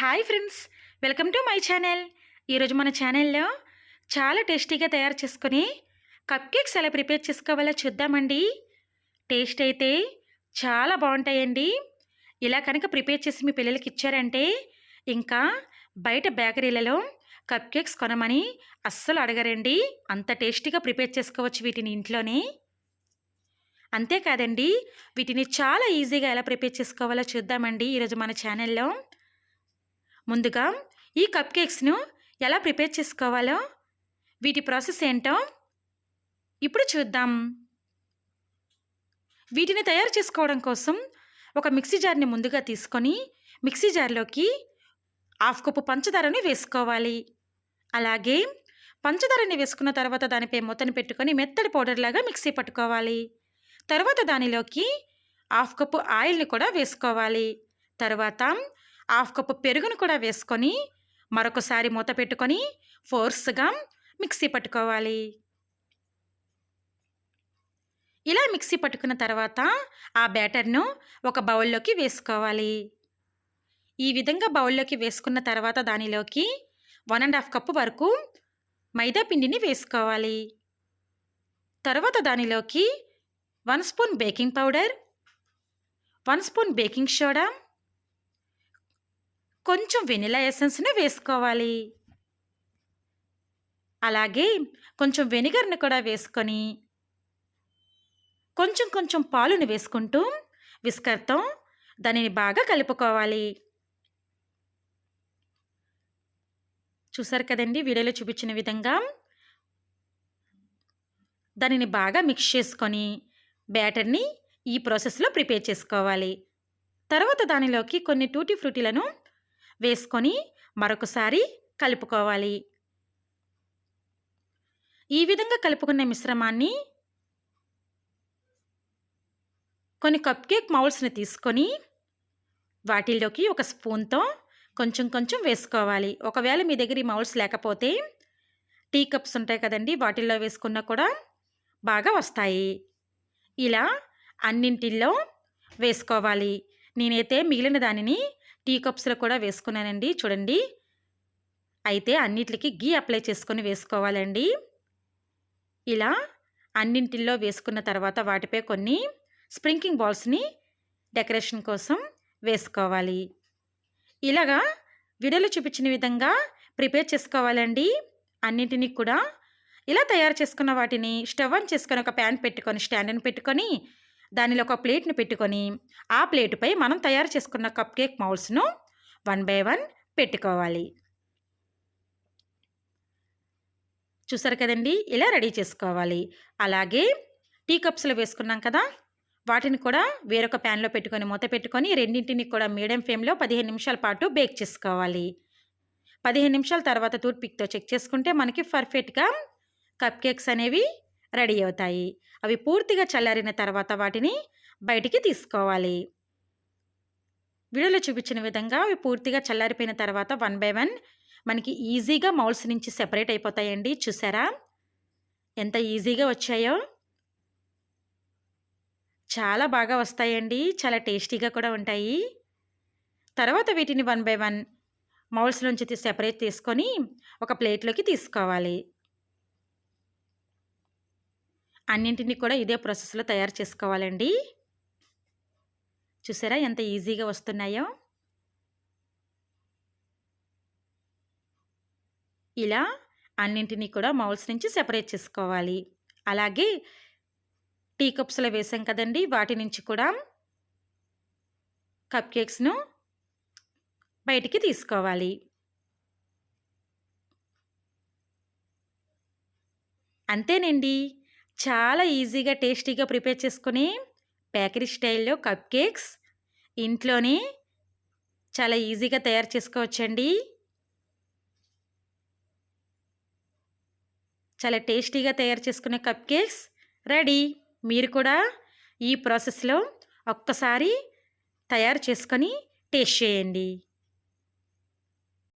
Hi friends welcome to my channel. ఈరోజు మన ఛానల్లో చాలా టేస్టీగా తయారు చేసుకుని కప్ కేక్స్ ఎలా ప్రిపేర్ చేసుకోవాలో చూద్దామండి. టేస్ట్ అయితే చాలా బాగుంటాయండి. ఇలా కనుక ప్రిపేర్ చేసి మీ పిల్లలకి ఇచ్చారంటే ఇంకా బయట బేకరీలలో కప్ కేక్స్ కొనమని అస్సలు అడగరండి. అంత టేస్టీగా ప్రిపేర్ చేసుకోవచ్చు వీటిని ఇంట్లోనే. అంతేకాదండి వీటిని చాలా ఈజీగా ఎలా ప్రిపేర్ చేసుకోవాలో చూద్దామండి. ఈరోజు మన ఛానల్లో ముందుగా ఈ కప్ కేక్స్ను ఎలా ప్రిపేర్ చేసుకోవాలో వీటి ప్రాసెస్ ఏంటో ఇప్పుడు చూద్దాం. వీటిని తయారు చేసుకోవడం కోసం ఒక మిక్సీ జార్ని ముందుగా తీసుకొని మిక్సీ జార్లోకి హాఫ్ కప్పు పంచదారని వేసుకోవాలి. అలాగే పంచదారని వేసుకున్న తర్వాత దానిపై మూతను పెట్టుకొని మెత్తడి పౌడర్లాగా మిక్సీ పట్టుకోవాలి. తర్వాత దానిలోకి హాఫ్ కప్పు ఆయిల్ని కూడా వేసుకోవాలి. తర్వాత హాఫ్ కప్పు పెరుగును కూడా వేసుకొని మరొకసారి మూత పెట్టుకొని ఫోర్స్గా మిక్సీ పట్టుకోవాలి. ఇలా మిక్సీ పట్టుకున్న తర్వాత ఆ బ్యాటర్ను ఒక బౌల్లోకి వేసుకోవాలి. ఈ విధంగా బౌల్లోకి వేసుకున్న తర్వాత దానిలోకి వన్ అండ్ హాఫ్ కప్పు వరకు మైదా పిండిని వేసుకోవాలి. తర్వాత దానిలోకి one spoon baking powder one spoon baking soda కొంచెం వెనిలా ఎసెన్స్ని వేసుకోవాలి. అలాగే కొంచెం వెనిగర్ని కూడా వేసుకొని కొంచెం కొంచెం పాలుని వేసుకుంటూ విస్కర్తో దానిని బాగా కలుపుకోవాలి. చూసారు కదండి వీడియోలో చూపించిన విధంగా. దానిని బాగా మిక్స్ చేసుకొని బ్యాటర్ని ఈ ప్రాసెస్లో ప్రిపేర్ చేసుకోవాలి. తర్వాత దానిలోకి కొన్ని టూటీ ఫ్రూటీలను వేసుకొని మరొకసారి కలుపుకోవాలి. ఈ విధంగా కలుపుకున్న మిశ్రమాన్ని కొన్ని కప్ కేక్ మౌల్స్ని తీసుకొని వాటిల్లోకి ఒక స్పూన్తో కొంచెం కొంచెం వేసుకోవాలి. ఒకవేళ మీ దగ్గర ఈ మౌల్స్ లేకపోతే టీ కప్స్ ఉంటాయి కదండి వాటిల్లో వేసుకున్నా కూడా బాగా వస్తాయి. ఇలా అన్నింటిల్లో వేసుకోవాలి. నేనైతే మిగిలిన దానిని టీ కప్స్లో కూడా వేసుకున్నానండి. చూడండి. అయితే అన్నిటికి గీ అప్లై చేసుకొని వేసుకోవాలండి. ఇలా అన్నింటిల్లో వేసుకున్న తర్వాత వాటిపై కొన్ని స్ప్రింకింగ్ బాల్స్ని డెకరేషన్ కోసం వేసుకోవాలి. ఇలాగా వీడియోలో చూపించిన విధంగా ప్రిపేర్ చేసుకోవాలండి. అన్నింటినీ కూడా ఇలా తయారు చేసుకున్న వాటిని స్టవ్ ఆన్ చేసుకొని ఒక ప్యాన్ పెట్టుకొని స్టాండ్ని పెట్టుకొని దానిలో ఒక ప్లేట్ని పెట్టుకొని ఆ ప్లేటుపై మనం తయారు చేసుకున్న కప్ కేక్ మౌల్స్ను వన్ బై వన్ పెట్టుకోవాలి. చూసారు కదండి? ఇలా రెడీ చేసుకోవాలి. అలాగే టీ కప్స్లో వేసుకున్నాం కదా? వాటిని కూడా వేరొక ప్యాన్లో పెట్టుకొని మూత పెట్టుకొని రెండింటిని కూడా మీడియం ఫ్లేమ్లో పదిహేను నిమిషాల పాటు బేక్ చేసుకోవాలి. పదిహేను నిమిషాల తర్వాత టూత్ పిక్తో చెక్ చేసుకుంటే మనకి పర్ఫెక్ట్గా కప్ కేక్స్ అనేవి రెడీ అవుతాయి. అవి పూర్తిగా చల్లారిన తర్వాత వాటిని బయటికి తీసుకోవాలి. వీడియోలో చూపించిన విధంగా అవి పూర్తిగా చల్లారిపోయిన తర్వాత వన్ బై వన్ మనకి ఈజీగా మౌల్స్ నుంచి సెపరేట్ అయిపోతాయండి. చూసారా? ఎంత ఈజీగా వచ్చాయో. చాలా బాగా వస్తాయండి. చాలా టేస్టీగా కూడా ఉంటాయి. తర్వాత వీటిని వన్ బై వన్ మౌల్స్ నుంచి సెపరేట్ తీసుకొని ఒక ప్లేట్లోకి తీసుకోవాలి. అన్నింటినీ కూడా ఇదే ప్రాసెస్లో తయారు చేసుకోవాలండి. చూసారా ఎంత ఈజీగా వస్తున్నాయో? ఇలా అన్నింటినీ కూడా మౌల్స్ నుంచి సెపరేట్ చేసుకోవాలి. అలాగే టీ కప్స్లో వేసాం కదండి వాటి నుంచి కూడా కప్ కేక్స్ను బయటికి తీసుకోవాలి. అంతేనండి. చాలా ఈజీగా టేస్టీగా ప్రిపేర్ చేసుకుని బేకరీ స్టైల్లో కప్ కేక్స్ ఇంట్లోనే చాలా ఈజీగా తయారు చేసుకోవచ్చండి. చాలా టేస్టీగా తయారు చేసుకునే కప్ కేక్స్ రెడీ. మీరు కూడా ఈ ప్రాసెస్లో ఒక్కసారి తయారు చేసుకొని టేస్ట్ చేయండి.